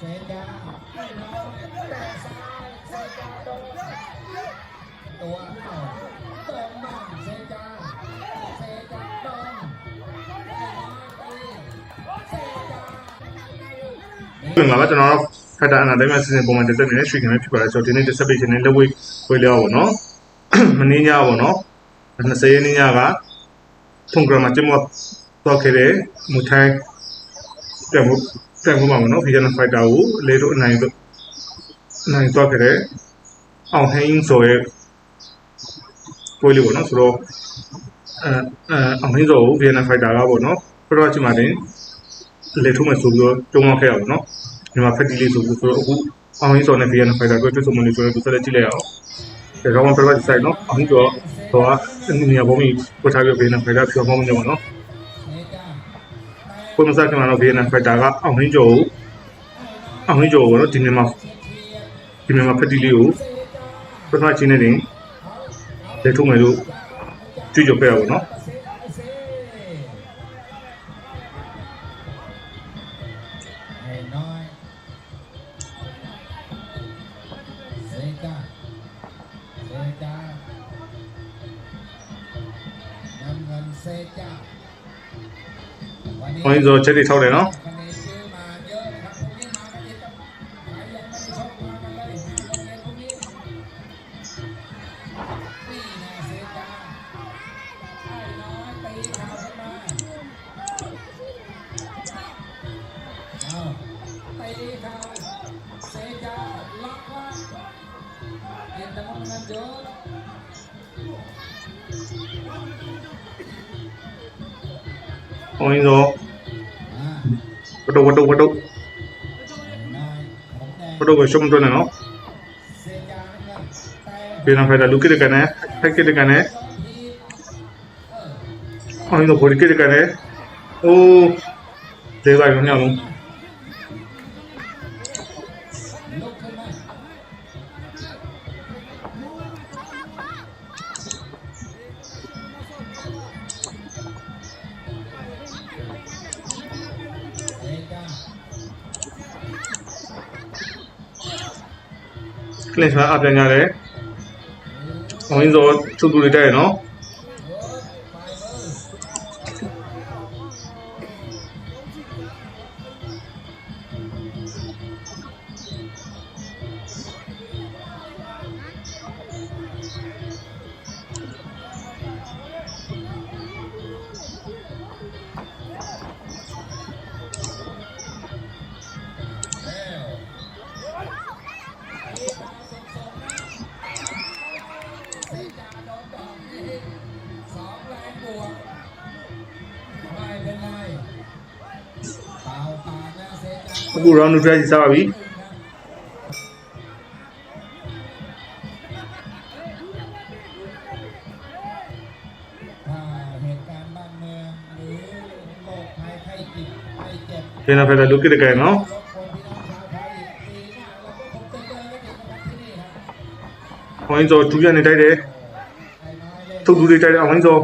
စေတံနောတေသာစေတံတောတောနောတောမစေတံစေတံတောမင်္ဂလာပါကျွန်တော်တို့ခက်တာအနာတိုင်းမှာစီစဉ်ပုံမှန်တက်ဆက်နေတဲ့ရွှေခင်ပဲဖြစ်ပါတယ်ဆိုတော့ဒီနေ့တက်ဆက်ပေးခြင်းနဲ့လက်ဝိတ်ဝေးလျောပေါ့နော်မင်းညပေါ့နော်20ရက်နေ့ညကဖုန်ကရမှာကျမတော့ခဲ့တဲ့မူထိုင်းတဲ့မူ စံကုန်ပါမယ်နော်ဖီဂျန်ဖိုက်တာကိုလေတို့အနိုင်တို့နိုင်သွားခဲ့တဲ့အောင်ဟင်းဆိုရဲ့ပွဲလေးပေါ့နော်ဆိုတော့အဲအောင်ဟင်းဆိုကိုဖီဂျန်ဖိုက်တာကပေါ့နော်ပရောချီမာတင်လေထုမဲ့ဆိုပြီးတော့တုံးတော့ခဲ့ရပေါ့နော်ဒီမှာဖက်တီလေးဆိုပြီးဆိုတော့အခုအောင်ဟင်းဆိုနဲ့ဖီဂျန်ဖိုက်တာကိုတွေ့ဆုံမှုလေးဆိုတော့သူဆက်လက်ကြည့်လိုက်ရအောင်ဒါကောင်ပရောချီဆိုင်နော်အောင်ဟင်းဆိုတော့တော့အနေနဲ့ဘုံကြီးပို့ထားပြီးဖီဂျန်ဖိုက်တာဖြောင်းမှမနေပါနော် ကိုမစားခင်မှာတော့ VN ဖိုက်တာကအောင်ရင်းကျော်ကိုအောင်ရင်းကျော်ကိုတော့ဒီနေ့မှာဒီနေ့မှာဖက်တီလေးကိုပထမချင်းနဲ့တင်လေထုံးမယ်လို့ကြည့်ကြပြရအောင်နော်ให้ ဘုန်းကြီးဆိုချက်တွေထောက်တယ်နော်ဘုန်းကြီးဆို đu đâu đu đâu đu quạt đu về xong rồi nè nó. Bây giờ phải là lúc kia cái này hay kia được cái này anh nó phải kia được cái này ô, thế bài nó nhau luôn ကလစ်ဆွမ်းအပြန်ကြတယ်အောင်ရင်စောသူ့သူတွေတက်ရနော် အခု round neutral ကြီးစားပါပြီဒီနောက်ဖက်လာလုကစ်တကယ်နော်ဝိုင်းစောကျူးရနေတိုက်တယ်ထုတ်သူတွေတိုက်တယ်ဝိုင်းစော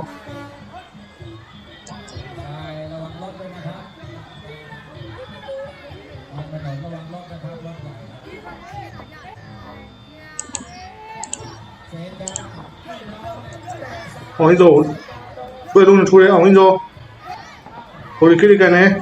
ông óng rổ vừa luôn chú đấy óng rồi, hồi kia đi cái này.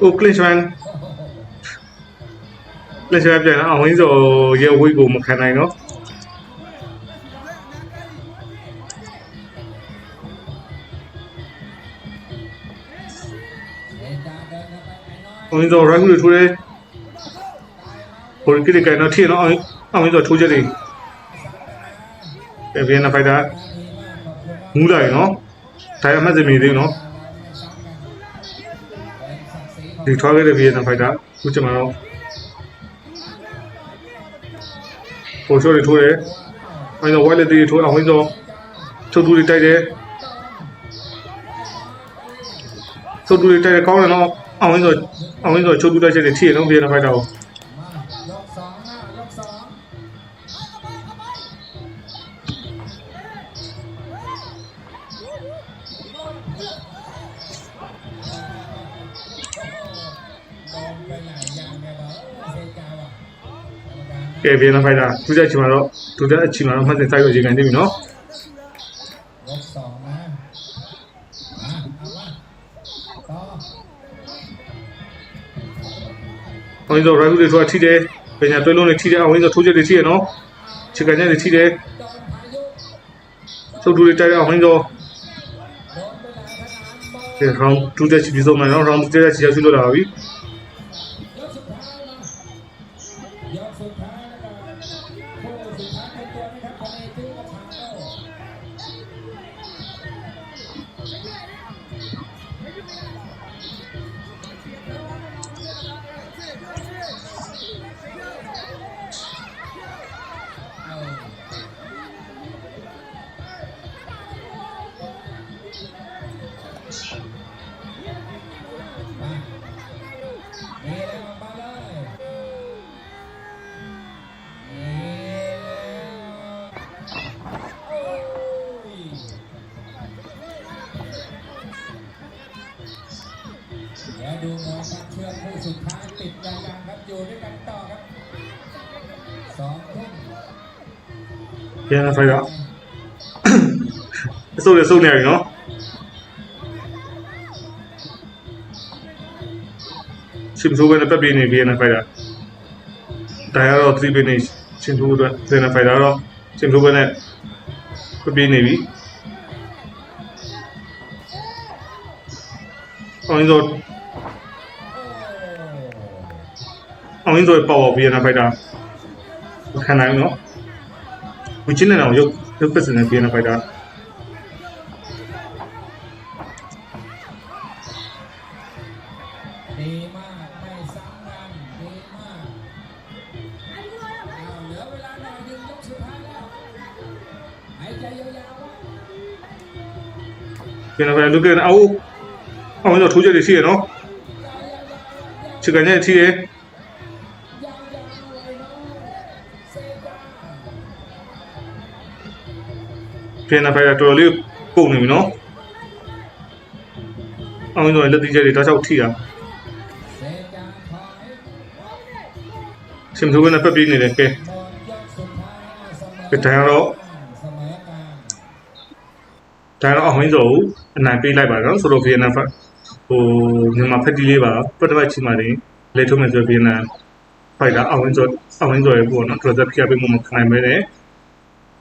Ô clean choan lên cho em chơi nó ổng rồi yêu cuối cùng một khả này nữa အောင်ရင်တော့ right hook ထိုးတယ်ဟိုကိလေကန်တော့ထိတော့အောင်ရင်တော့ထိုးချက်တွေပြန်ပြန်ဖိုက်တာမူးလိုက်နော်ဒါရမှတ်စမီသေးနော်ဒီထွားခဲ့တဲ့ဗီယက်နမ်ဖိုက်တာခုကျွန်တော်တို့ပိုချိုးတွေထိုးတယ်။အဲဒီတော့ white လက်တွေထိုးအောင်ဟိုဆိုချုပ်သူတွေတိုက်တယ်။ချုပ်သူတွေတိုက်တယ်ကောင်းတယ်နော် အောင်ဝင်းဆိုအောင်ဝင်းဆိုချိုးတူးလိုက်ချက်တွေထိရလုံးပြေးနေဖိုက်တာကိုကဲပြေးနေဖိုက်တာသူကြချင်မှာတော့သူကြချင်မှာတော့မှတ်စင်ဆိုင်ကိုရေကန်နေပြီနော် အောင်ရင်းစော right hook တွေဆိုတာထိတယ်ပညာတွဲလုံးတွေထိတယ်အောင်ရင်းစောထိုးချက်တွေထိရနော်ချေကန်ချက်တွေထိတယ်စုပ်တူတွေတိုက်ရအောင်ရင်းစောဒီ round 2တက်ချပြီးဆုံးမယ်နော် round 2တက်ချရောက်ရှိလို့လာပြီ เดี๋ยวดูมวยครับเชือกคู่สุดท้ายติดยาวๆครับอยู่ด้วยกันต่อครับสองทุ่ม ပြန်ဖိုက်တာအစိုးရစုံနေပြီနော်ချင်းထိုးပဲနဲ့ပတ်ပြီးနေပြန်ဖိုက်တာဒါရတော့3ပဲနေချင်းထိုးအတွက်ပြန်ဖိုက်တာတော့ချင်းထိုးပဲနဲ့ပတ်ပြီးနေပြီအောင်ရ အောင်ရင်းဆိုရင်ပေါ်ပေါ်ဗီယက်နမ်ဖိုက်တာမခံနိုင်ဘူးနော်ဝီချင်းနဲ့တော့ရုပ်ရုပ်ပတ်စံနဲ့ဗီယက်နမ်ဖိုက်တာပြန်လာလူကန်အုပ်အောင်ရထိုးချက်တွေရှိရနော်ချစ်ကန်ချက်ရှိရ ဖင်နာဖိုင်တာတော်တော်လေးပုံနေပြီနော်အောင်ဆိုလက်သီးချက်တွေတောက်ချောက်ထိတာရှင်သူကလည်းပက်ပြီးနေတယ်ကဲကဲတန်းတော့တန်းတော့အမင်းဆိုအနိုင်ပေးလိုက်ပါတော့ဆိုတော့ဗီယက်နမ်ဟိုမြန်မာဖက်တီလေးပါပထမချီမှာတင်လေထုံးမယ်ဆိုဗီယက်နမ်ဖိုက်တာအမင်းဆိုအမင်းဆိုရေပေါ့နော်တော်တော်ပြပြပေးမှုမခံနိုင်ပဲနဲ့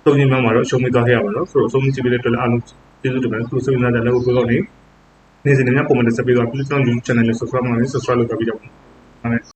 သုံးညမှာတော့ရှုံးမိသွားခဲ့ရပါတော့ဆိုတော့အဆုံးကြည့်ပေးတဲ့အတွက်လည်းအားလုံးကျေးဇူးတင်ပါတယ်သူစိတ်နာကြလည်းဘုရားကောင်းနေနေ့စဉ်နဲ့ပုံမှန်တက်ဆက်ပေးတော့ please don't YouTube channel လေး subscribe လုပ်နေ subscribe လုပ်ကြပြီးတော့ဟုတ်